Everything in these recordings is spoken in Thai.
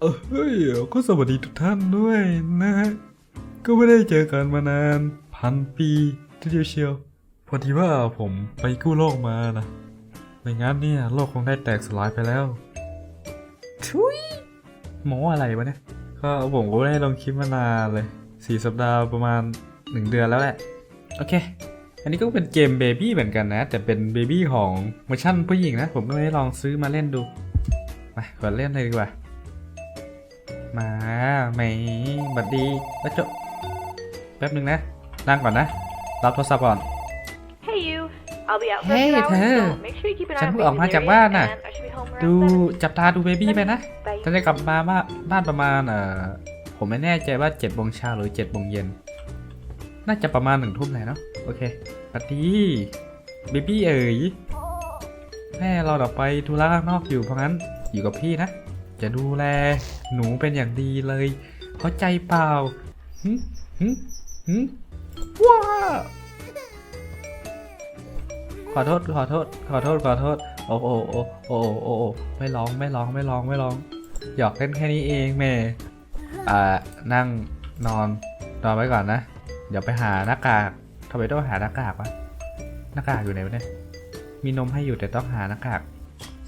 เออเฮ้ยก็สวัสดีทุกท่านด้วยนะฮะ ก็ไม่ได้เจอกันมานานพันปีทีเดียวเชียว พอดีว่าผมไปกู้โลกมานะ ไม่งั้นเนี่ยโลกคงได้แตกสลายไปแล้ว ทุยโมอะไรวะเนี่ย ก็ผมก็ไม่ได้ลงคลิปมานานเลยสี่สัปดาห์ประมาณหนึ่งเดือนแล้วแหละ โอเค อันนี้ก็เป็นเกมเบบี้เหมือนกันนะ แต่เป็นเบบี้ของเวอร์ชันผู้หญิงนะ ผมก็เลยลองซื้อมาเล่นดู มากดเล่นเลยดีกว่า มาไหมบัดดีแล้วจบแป๊บหนึ่งนะ นั่งก่อนนะ รับโทรศัพท์ก่อน Hey you, I'll be out for a Hey, few hours, เธอ so make sure you keep an ฉั eye น on เพิ่งออกมา baby's จาก area, บ้านน่ะ and I should be home ดู around จับตาดูเบบี้ไปนะ seven. Bye. ฉันจะกลับมาบ้านบ้านประมาณเอ่อผมไม่แน่ใจว่าเจ็ดโมงเช้าหรือเจ็ดโมงเย็น น่าจะประมาณหนึ่งทุ่มแหละเนาะ โอเคสวัสดีเบบี้เอ๋ยแม่เราเดี๋ยวไปธุระข้างนอกอยู่เพราะงั้นอยู่กับพี่นะ จะดูแล หนูเป็นอย่างดีเลย เข้าใจเปล่าหึหึหึว้าขอโทษ ขอโทษ ขอโทษ ขอโทษ โอ้โอ้โอ้โอ้โอ้ไม่ร้อง ไม่ร้อง ไม่ร้อง ไม่ร้อง หยอกเล่นแค่นี้เองแม่ อ่า นั่งนอน นอนไว้ก่อนนะ เดี๋ยวไปหาหน้ากากทำไมต้องหาหน้ากากวะ หน้ากากอยู่ไหนวะเนี่ย มีนมให้อยู่แต่ต้องหาหน้ากาก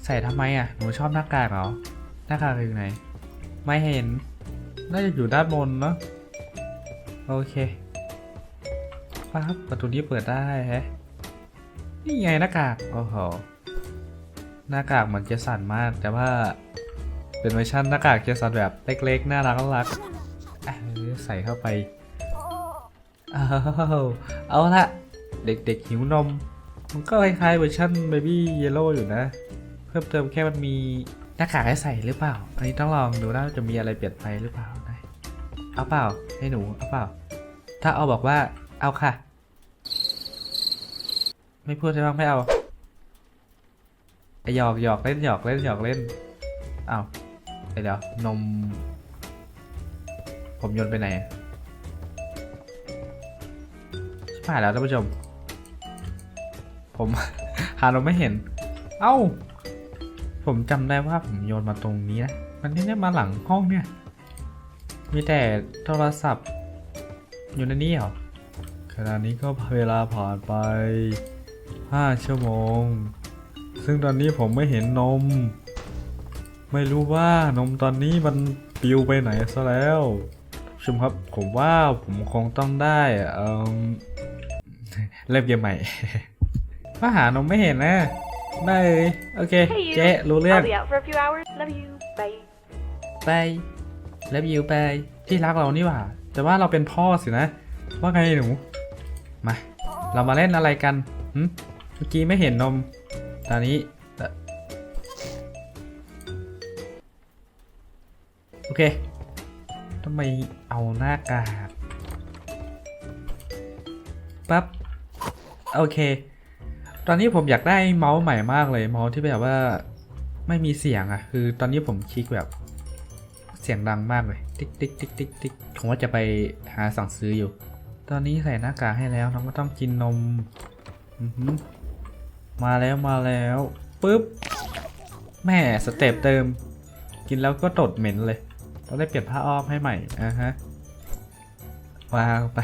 ใส่ทำไมอะ หนูชอบหน้ากากเหรอ น้ากากอยู่ไหน ไม่เห็น น่าจะอยู่ด้านบนเนาะ โอเคปั๊บประตูนี้เปิดได้แฮะ นี่ไงหน้ากาก โอ้โห หน้ากากเหมือนจะสั่นมาก แต่ว่าเป็นเวอร์ชันหน้ากากจะสั่นแบบเล็กๆ น่ารักน่ารักใส่เข้าไป เอาละเด็กๆหิวนม มันก็คล้ายๆเวอร์ชัน Baby Yellow อยู่นะ เพิ่มเติมแค่มันมี น้ากากให้ใส่หรือเปล่า อันนี้ต้องลองดูนะว่าจะมีอะไรเปลี่ยนไปหรือเปล่านะเอาเปล่าให้หนูเอาเปล่า ถ้าเอาบอกว่าเอาค่ะ ไม่พูดใช่ไหมไม่เอาไอหยอกหยอกเล่นหยอกเล่นหยอกเล่นเอาไอเดี๋ยวนม ผมโยนไปไหนชิบหายแล้วท่านผู้ชม ผม หานมไม่เห็น เอ้า ผมจำได้ว่าผมโยนมาตรงนี้นะ มันไม่ได้มาหลังห้องเนี่ย มีแต่โทรศัพท์ อยู่ในนี้เหรอ ขณะนี้ก็เวลาผ่านไป 5 ชั่วโมง ซึ่งตอนนี้ผมไม่เห็นนม ไม่รู้ว่านมตอนนี้มันปลิวไปไหนซะแล้วชมครับผมว่าผมคงต้องได้เอ่อเริ่มเกมใหม่ ว่าหานมไม่เห็นนะ ได้เลยโอเค Hey you, เจ๊รู้เรื่อง I'll be out for a few hours. Love you. Bye. ไปแล้วยิวไปที่รักเรานี่หว่า แต่ว่าเราเป็นพ่อสินะ ว่าไงหนู มา เรามาเล่นอะไรกันหึเมื่อกี้ไม่เห็นนม ตอนนี้เอ่อโอเคทำไมเอาหน้ากากปั๊บ โอเค ตอนนี้ผมอยากได้เมาส์ใหม่มากเลยเมาส์ที่แบบว่าไม่มีเสียงอะคือตอนนี้ผมคลิกแบบเสียงดังมากเลย ติ๊กติ๊กติ๊กติ๊กติ๊กผมว่าจะไปหาสั่งซื้ออยู่ ตอนนี้ใส่หน้ากากให้แล้วน้องก็ต้องกินนมมาแล้วมาแล้วปุ๊บแม่สเต็ปเติม กินแล้วก็ตดเหม็นเลย ต้องได้เปลี่ยนผ้าอ้อมให้ใหม่อะฮะวางไป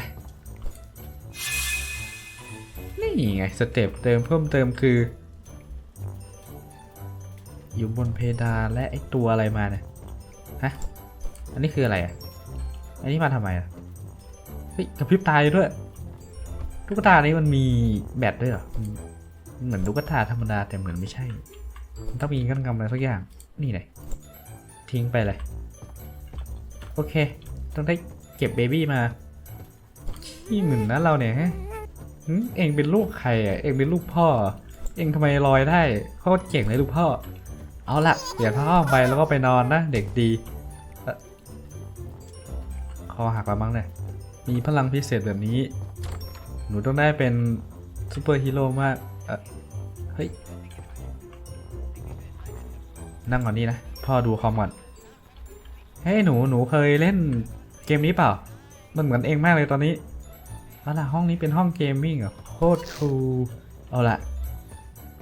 นี่ไงสเต็ปเติมเพิ่มเติมคือ อยู่บนเพดานและไอตัวอะไรมาเนี่ยฮะอันนี้คืออะไรอะอันนี้มาทำไมอะเฮ้ยกระพริบตายด้วยตุ๊กตานี้มันมีแบตด้วยเหรอเหมือนตุ๊กตาธรรมดาแต่เหมือนไม่ใช่มันต้องมีกันกำอะไรสักอย่างนี่เลยทิ้งไปเลยโอเค ต้องได้เก็บเบบี้มาขี้หมื่นนะเราเนี่ยฮะ เองเป็นลูกใครอะ เองเป็นลูกพ่อ เองทำไมลอยได้โคตรเก่งเลยลูกพ่อ เอาละเปลี่ยนผ้าอ้อมไปแล้วก็ไปนอนนะเด็กดีคอหักแล้วมั้งเนี่ย มีพลังพิเศษแบบนี้ หนูต้องได้เป็นซูเปอร์ฮีโร่มากเออเฮ้ย นั่งก่อนนี่นะ พ่อดูคอมก่อน เฮ้ยหนูหนูเคยเล่นเกมนี้เปล่า มันเหมือนเองมากเลยตอนนี้ เอาล่ะห้องนี้เป็นห้องเกมมิ่งเหรอโคตรคูลเอาละ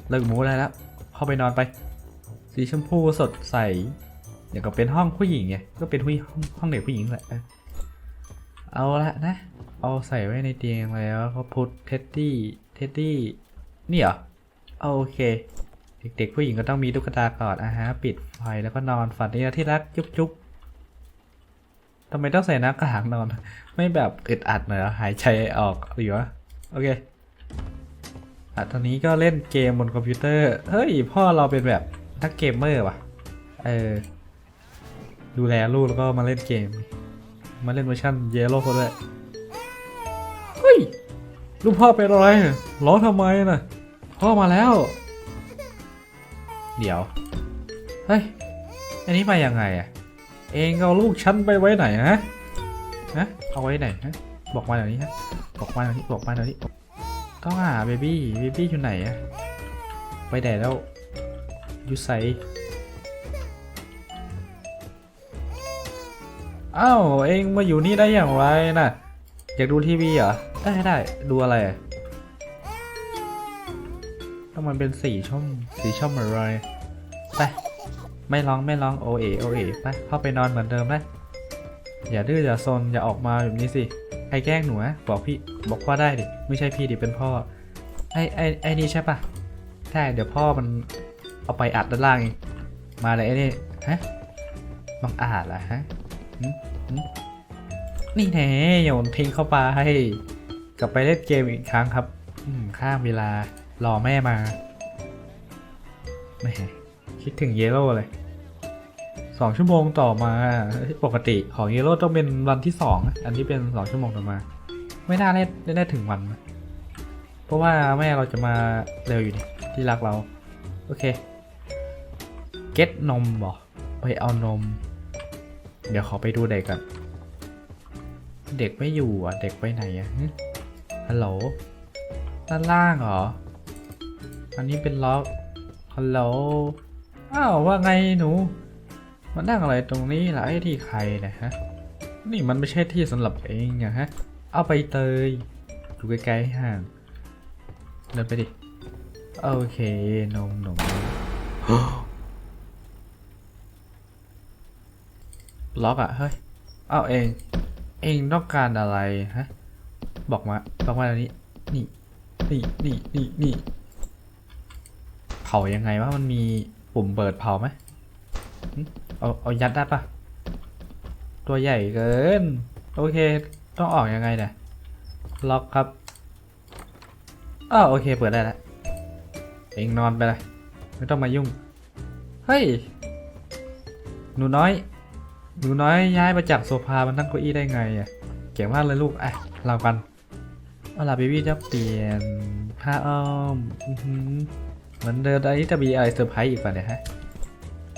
เลิกหมูได้แล้ว เข้าไปนอนไป สีชมพูสดใสอย่างกับเป็นห้องผู้หญิงไงก็เป็นห้องห้องเด็กผู้หญิงแหละเอาละนะ เอาใส่ไว้ในเตียงแล้วก็พุทเท็ดดี้เท็ดดี้นี่เหรอโอเค เด็กๆผู้หญิงก็ต้องมีตุ๊กตากอดอะฮะปิดไฟแล้วก็นอนฝันดีนะที่รักจุ๊บจุ๊บทำไมต้องใส่หน้ากากนอน ไม่แบบอึดอัดเหรอหายใจออกหรือวะโอเคอะตอนนี้ก็เล่นเกมบนคอมพิวเตอร์เฮ้ยพ่อเราเป็นแบบนักเกมเมอร์ว่ะเออดูแลลูกแล้วก็มาเล่นเกม มาเล่นเวอร์ชันเยลโล่เขาด้วยเฮ้ยลูกพ่อเป็นอะไรร้องทำไมน่ะพ่อมาแล้ว เดี๋ยวเฮ้ยอันนี้มายังไงอะเองเอาลูกฉันไปไว้ไหนนะ ฮะเอาไว้ไหนฮะบอกมาเดี๋ยวนี้ฮะบอกมาเดี๋ยวนี้บอกมาเดี๋ยวนี้ต้องหาเบบี้เบบี้อยู่ไหนอะไปไหนแล้วยูไซอ้าวเองมาอยู่นี่ได้อย่างไรน่ะอยากดูทีวีเหรอได้ได้ดูอะไรต้องมันเป็นสีช่องสีช่องอะไรไปไม่ร้องไม่ร้องโอเอโอเอไปเข้าไปนอนเหมือนเดิมนะ อย่าดื้ออย่าซนอย่าออกมาแบบนี้สิใครแกล้งหนูอะบอกพี่บอกพ่อได้ดิไม่ใช่พี่ดิเป็นพ่อไอไอไอนี่ใช่ปะใช่เดี๋ยวพ่อมันเอาไปอัดด้านล่างเองมาเลยไอ้นี่ฮะบังอาจเหรอฮะนี่แน่โยนทิ้งเข้าไปกลับไปเล่นเกมอีกครั้งครับอืข้ามเวลารอแม่มาแหม่คิดถึงเยลโล่เลย สองชั่วโมงต่อมาปกติของเยโล่ต้องเป็นวันที่สองอันนี้เป็นสองชั่วโมงต่อมา ไม่น่าได้ได้ถึงวัน เพราะว่าแม่เราจะมาเร็วอยู่นี่ที่รักเรา โอเค เก็ตนมบอกไปเอานม เดี๋ยวขอไปดูเด็กก่อนเด็กไม่อยู่อะ เด็กไปไหนอะฮัลโหลด้านล่างเหรอ อันนี้เป็นล็อกฮัลโหลอ้าวว่าไงหนู มานั่งอะไรตรงนี้ล่ะไอ้ที่ใครนะฮะ นี่มันไม่ใช่ที่สำหรับเองอะฮะ เอาไปเตยอยู่ใกล้ๆห่าง เดินไปดิ โอเคนมหนมล็อกอะเฮ้ย เอาเอง เองต้องการอะไรฮะ บอกมา บอกมาเดี๋ยวนี้ นี่ นี่ นี่ นี่ นี่ เผายังไงวะ มันมีปุ่มเปิดเผาไหม เอาเอายัดได้ปะตัวใหญ่เกิน โอเค ต้องออกยังไงเนี่ย ล็อกครับอ้าวโอเค เปิดได้แล้วเองนอนไปเลย ไม่ต้องมายุ่ง เฮ้ย หนูน้อย หนูน้อยย้ายมาจากโซฟามานั่งเก้าอี้ได้ไงอะ เก่งมากเลยลูก อะเรากัน เอาล่ะเบบี้จะเปลี่ยนผ้าอ้อม เหมือนเดิมอันนี้จะมีอะไรเซอร์ไพรส์อีกป่ะเนี่ยฮะ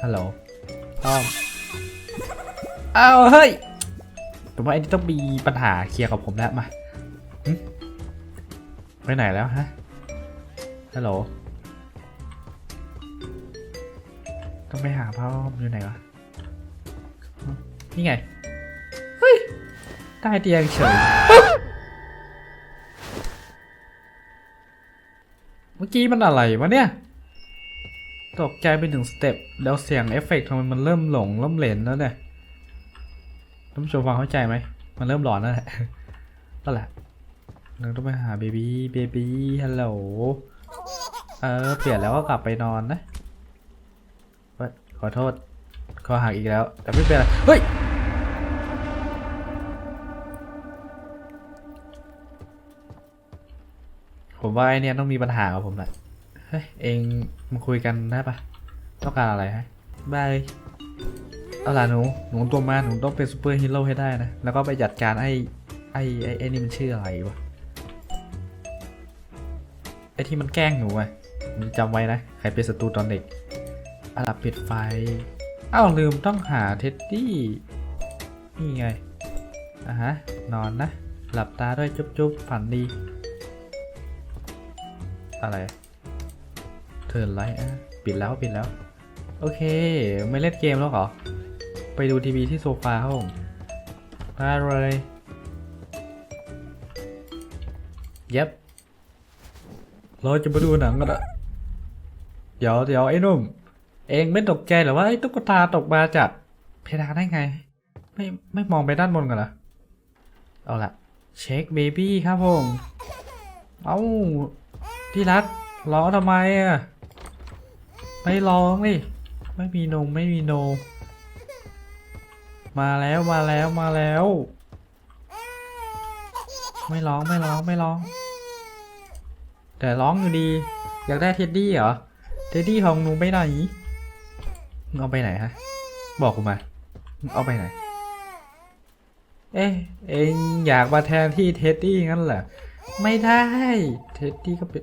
ฮัลโหล อ้อมอ้าวเฮ้ยผมว่าไอ้นี่ต้องมีปัญหาเคลียร์กับผมแล้วมาหึไปไหนแล้วฮะฮัลโหลต้องไปหาพ่ออ้อมอยู่ไหนวะ นี่ไง เฮ้ยใต้เตียงเฉย เมื่อกี้มันอะไรวะเนี่ย ตกใจไปถึงสเต็ปแล้วเสียงเอฟเฟกต์ทำไมมันเริ่มหลงเริ่มเหลนแล้วเนี่ยท่านผู้ชมฟังเข้าใจไหมมันเริ่มหลอนแล้วแหละนั่นแหละเราต้องไปหาเบบี้เบบี้ฮัลโหลเออเปลี่ยนแล้วก็กลับไปนอนนะขอโทษขอหักอีกแล้ว แต่ไม่เป็นไรเฮ้ยผมว่าไอเนี่ยต้องมีปัญหากับผมแหละ เฮ้ย เองมาคุยกันได้ปะต้องการอะไรฮะบายเอาล่ะหนูหนูตัวมาหนูต้องเป็นซูเปอร์ฮีโร่ให้ได้นะ แล้วก็ไปจัดการไอ้ไอ้ไอ้ไอ้นี่มันชื่ออะไรวะไอ้ที่มันแกล้งหนูอะหนูจำไว้นะ ใครเป็นศัตรูตอนเด็กเอาล่ะปิดไฟอ้าวลืมต้องหาเท็ดดี้นี่ไงอะฮะนอนนะ หลับตาด้วยจุ๊บๆฝันดี อะไร เทิร์นไลท์อะปิดแล้วปิดแล้ว โอเค ไม่เล่นเกมแล้วเหรอ ไปดูทีวีที่โซฟาครับผมมาเลยเย็บเราจะมาดูหนังกันอะเดี๋ยวเดี๋ยวไอ้นุ่ม เองไม่ตกใจหรอว่าไอ้ตุ๊กตาตกมาจากเพดานได้ไง ไม่ไม่มองไปด้านบนกันเหรอเอาละเช็คเบบี้ครับผม เอาที่รักร้อทำไมอะ ไม่ร้องนี่ไม่มีนมไม่มีโนมมาแล้วมาแล้วมาแล้ว ไม่ร้องไม่ร้องไม่ร้อง แต่ร้องอยู่ดี อยากได้เท็ดดี้เหรอ เท็ดดี้ของหนูไปไหนมึงเอาไปไหนฮะ บอกกูมามึงเอาไปไหน เอ๊ะเองอยากมาแทนที่เท็ดดี้งั้นเหรอ ไม่ได้ เท็ดดี้ก็เป็น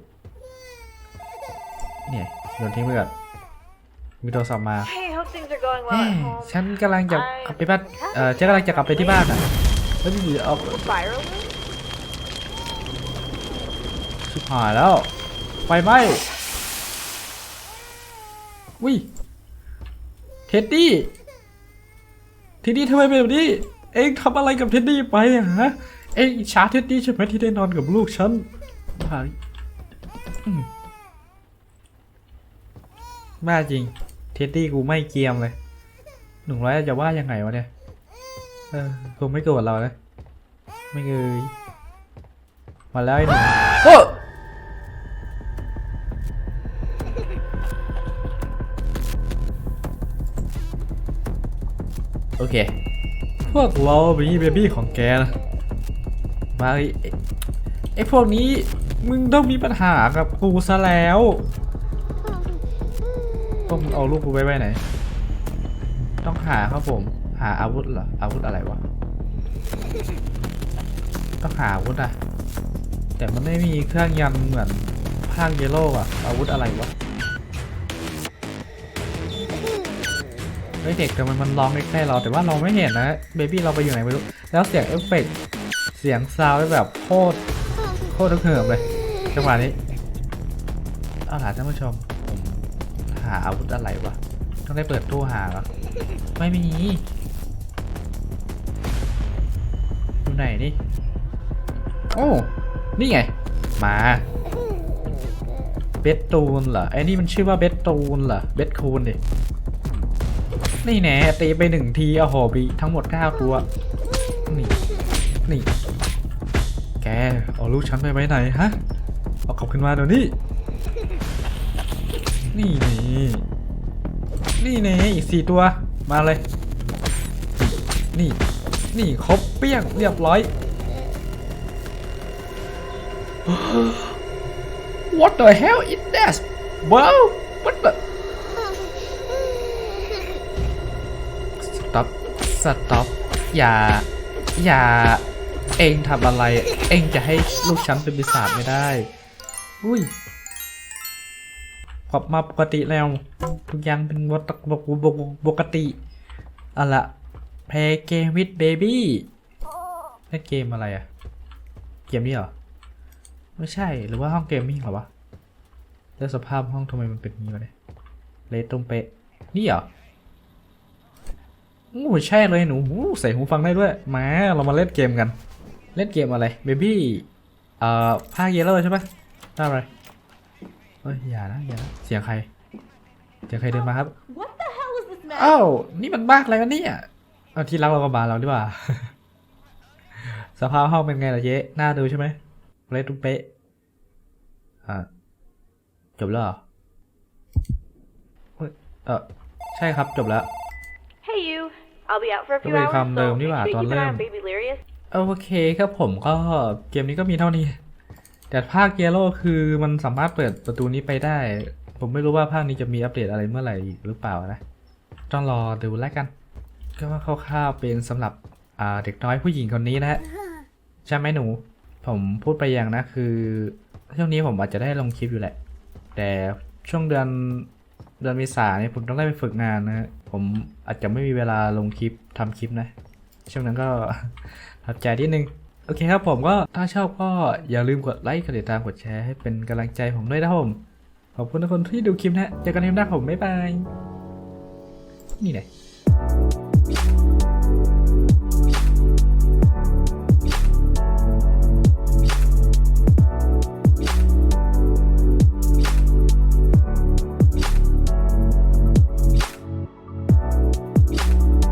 เนี่ยโยนทิ้งไปก่อน มีโทรศัพท์มา Hey, hope things are going เฮ้ well at home. ฉันกำลังจะกลับไปบ้านเอ่อฉันกำลังจะกลับไปที่บ้านอะแล้วอยู่ๆเอา Fire alert? ชิบหายแล้ว ไฟไหม้วิเท็ดดี้ เท็ดดี้ทำไมเป็นแบบนี้ เอ็งทำอะไรกับเท็ดดี้ไปอะฮะ เอ็งอิจฉาเท็ดดี้ใช่ไหมที่ได้นอนกับลูกฉันบ้าอืมบ้าจริง เท็ดดี้กูไม่เกรียมเลยหนุ่มร้อยจะว่ายังไงวะเนี่ยเออคงไม่โกรธเรานะไม่เงยมาแล้วไอ้หนุ่มโอ้โอเค พวกเราบีเบบี้ของแกนะมาไอ้ไอ้ไอ้พวกนี้มึงต้องมีปัญหากับกูซะแล้ว ต้องเอาลูกกูไปไว้ไหน ต้องหาครับผม หาอาวุธเหรอ อาวุธอะไรวะ ต้องหาอาวุธอะแต่มันไม่มีเครื่องยันเหมือนภาคเยลโล่อะอาวุธอะไรวะ เฮ้ยเด็กแต่มันมันร้องใกล้ๆเราแต่ว่าเราไม่เห็นนะเบบี้เราไปอยู่ไหนไม่รู้ แล้วเสียงเอฟเฟกต์เสียงซาวด์แบบโคตรโคตรเหิมเลยจังหวะนี้ เอาล่ะท่านผู้ชมาอาวุธอะไรวะ ต้องได้เปิดตู้หาเหรอไม่มีอยู่ไหนนี่ โอ้ นี่ไง มา เบสตูนเหรอ ไอ้นี่มันชื่อว่าเบสตูนเหรอ เบสคูนดิ นี่แน่ตีไปหนึ่งทีโอ้โหบีทั้งหมดเก้าตัว นี่ นี่ แก เอาลูกฉันไปไว้ไหนฮะ เอากลับขึ้นมาเดี๋ยวนี้ นี่นี่นี่แน่อีกสี่ตัว มาเลย นี่ นี่ครบเปี้ยงเรียบร้อย What the hell is that? Wow! What the? สต็อปสต็อย่า อย่า เองทำอะไร เองจะให้ลูกฉันเป็นปีศาจไม่ได้ อุ้ย ลับมาปกติแล้ว ทุกอย่างเป็นปกปกปกติอะละ Play game with baby เล่นเกมอะไรอะเกมนี้เหรอ ไม่ใช่หรือว่าห้องเกมมิ่งเหรอวะ แล้วสภาพห้องทำไมมันเป็นนี้วะเนี่ยเละตรงเป๊ะ นี่เหรอโอ้ใช่เลยหนูใส่หูฟังได้ด้วยมาเรามาเล่นเกมกัน เล่นเกมอะไรเบบี้เอ่อภาคเยลโล่ใช่ปะได้อะไร เฮ้ยอย่านะอย่านะเสียงใครเสียงใครเดินมาครับ What the hell is this mess? อ้าวนี่มันบ้าอะไรกันเนี่ยเอาที่รักเราก็มาเราดีกว่า สภาพห้องเป็นไงล่ะเจ๊น่าดูใช่ไหมเละตุ้มเป๊ะอ่าจบแล้วเหรอเฮ้ยเออใช่ครับจบแล้ว Hey, you. I'll be out for a few Tụi mày hours, cầm đều so đi make bảo sure you toàn keep an eye lên. on Baby Larius. โอเคครับผมก็เกมนี้ก็มีเท่านี้ แต่ภาคเยลโล่คือมันสามารถเปิดประตูนี้ไปได้ ผมไม่รู้ว่าภาคนี้จะมีอัปเดตอะไรเมื่อไหร่อีกหรือเปล่านะ ต้องรอดูแล้วกัน ก็ว่าคร่าวๆเป็นสำหรับเด็กน้อยผู้หญิงคนนี้นะฮะใช่ไหมหนู ผมพูดไปอย่างนะคือช่วงนี้ผมอาจจะได้ลงคลิปอยู่แหละ แต่ช่วงเดือนเดือนเมษาเนี่ยผมต้องได้ไปฝึกงานนะฮะผมอาจจะไม่มีเวลาลงคลิปทำคลิปนะ ช่วงนั้นก็ทับใจนิดนึง โอเคครับผมก็ถ้าชอบก็อย่าลืมกดไลค์กดติดตามกดแชร์ให้เป็นกำลังใจผมด้วยนะครับผม ขอบคุณทุกคนที่ดูคลิปนะฮะเจอกันในคลิปหน้าผมบ๊ายบาย นี่ไง